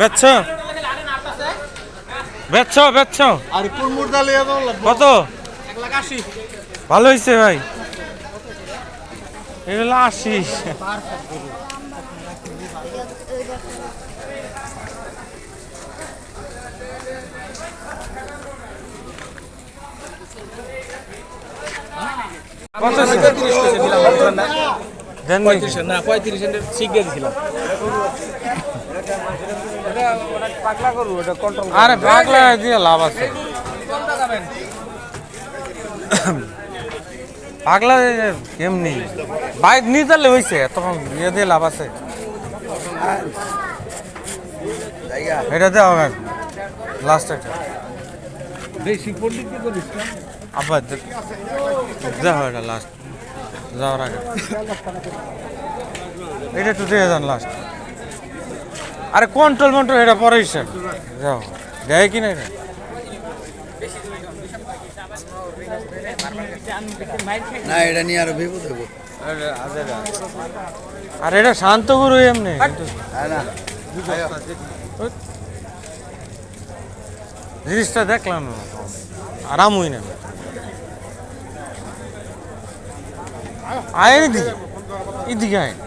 বেচছ? বেচছ বেচছ? আর মুর্দা লিয়ে যাব কত? ভালো হয়েছে ভাই। এগুলো আশি। কত দেন নাকি? না। পঁয়ত্রিশ শিখে দিয়েছিলাম আরে পাগলা দিয়ে লাভ আছে। পাগলা কেমনি? বাইক নিয়ে তাহলে হয়েছে তখন ইয়ে দিয়ে লাভ আছে। এটা দেওয়া হবে। লাস্ট বেশি পন্ডিত করিস আবার এটা লাস্ট যাওয়ার আগে। এটা একটু দিয়ে যান লাস্ট আরে কন্ট্রোল মন্ট্রোল এটা পরে স্যার যাও দেয় কি না এটা না এটা নিয়ে আরও ভেবো দেবো। আর এটা শান্ত গুরু এমনি। কিন্তু জিনিসটা দেখলাম। আরাম হই না আয় এদিকে। এদিকে আয় এটা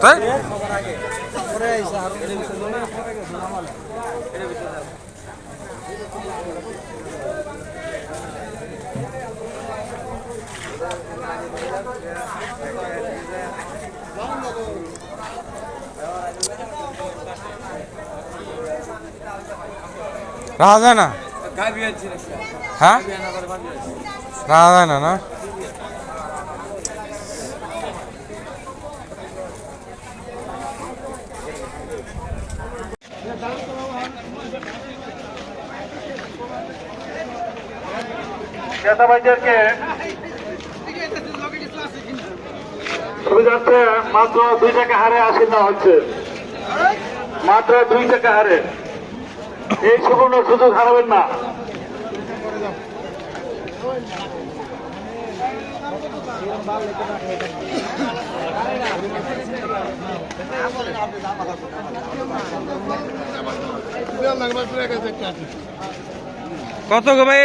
তাই? যায় না? হ্যাঁ? রাহা যায় না? না ক্রেতাবাইদেরকে সুবিধার্থে মাত্র দুই টাকা হারে আসি দেওয়া হচ্ছে। মাত্র দুই টাকা হারে। এই সুবর্ণ সুযোগ হারাবেন না। কত গো ভাই?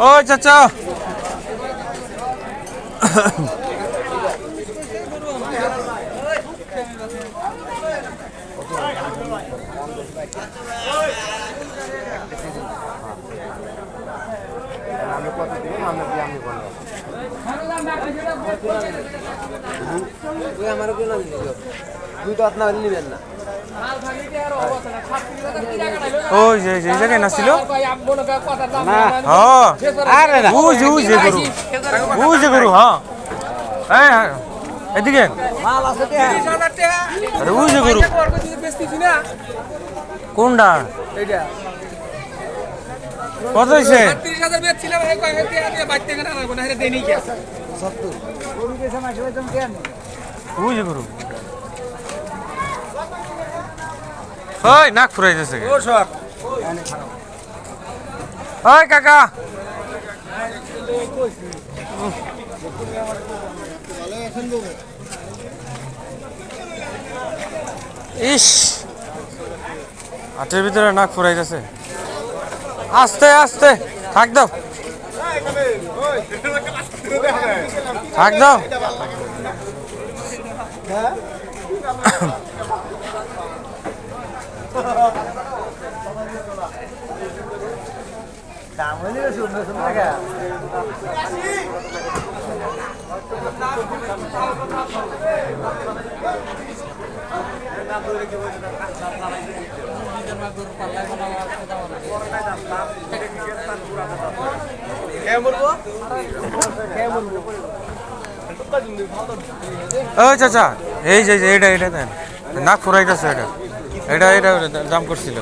ও চাচা দুই তো আপনার নিবেন না। ওই যে যে জায়গায় নাছিল হ্যাঁ বুঝ বুঝ বুঝ হ্যাঁ হ্যাঁ, এদিকে। আরে বুঝ কোনটা? কত হয়েছে? তিরিশ হাজার বেচছিলাম এই কয়েক হাজার দিয়ে বাড়তে গেলে আর কোনো হারে দেয় নেই কে গরু গেছে মাসে বেতন কেন বুঝ যে গরু ওই নাক ফুরাই যাচ্ছে ও সব ওই কাকা। ইস। হাটের ভিতরে নাক ফুরাই যাচ্ছে আস্তে আস্তে থাক দাও। থাক দাও। ওই চাচা এই যে যে, এটা এটা দেন। নাক ফুরাইতেছে এটা। এটা এটা দাম করছিল।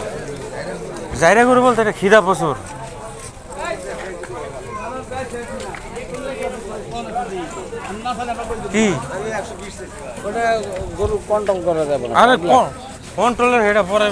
জাইরা গরু বলতে এটা খিদা প্রচুর। কি? গরু কন্ট্রোল করা যাবে না। আরে কন্ট্রোলের এটা পরে